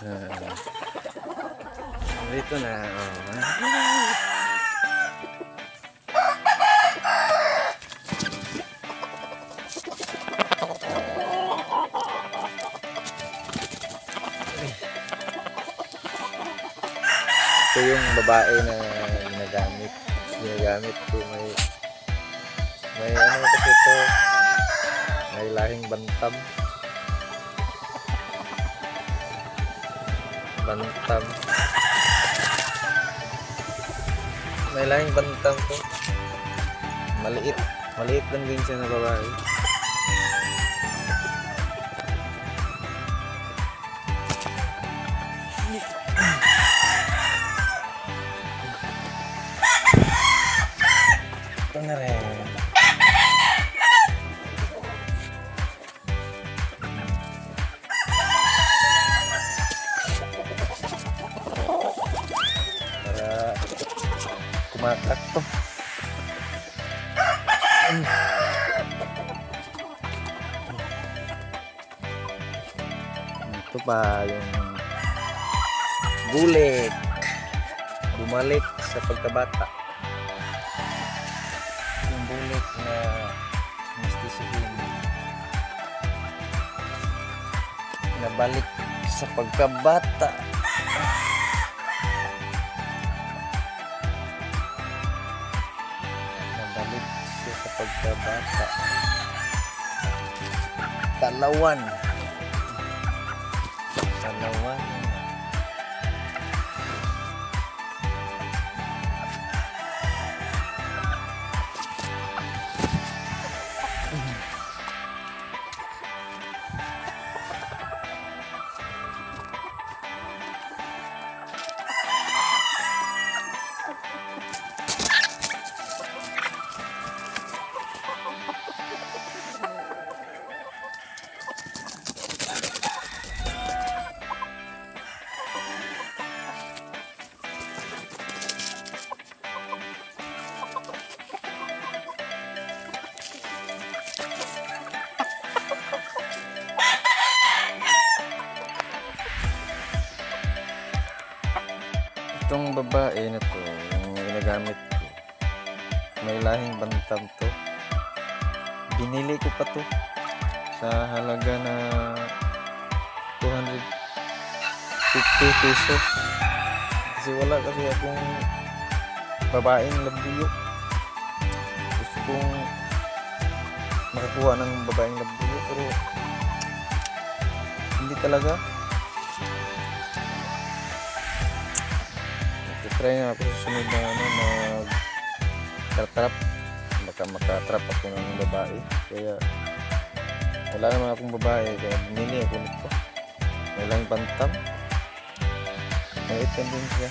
Ah. dito na. Oh. Ito yung babae na ginagamit. Ginagamit ko may may ano kasi ito may lahing bantam. Bantam. May lahing bantam to. Maliit. Maliit lang din siya na babae. Ito na rin. Kumakat to. Ito pa yung bulik. Bumalik sa pagkabata yung bullet na mistisuhin nabalik sa pagkabata sa pagkabata. Talawan talawan Itong babae na to, yung ginagamit ko, may lahing bantam to. Binili ko pa to sa halaga na 250 pesos. Kasi wala kasi akong babaeng labuyo. Gusto kong makakuha ng babaeng labuyo pero hindi talaga. Try na ako sa sunod na ano mag trap baka makatrap ako ng babae. Kaya wala naman akong babae kaya binili ako nito. May lang bantam din siya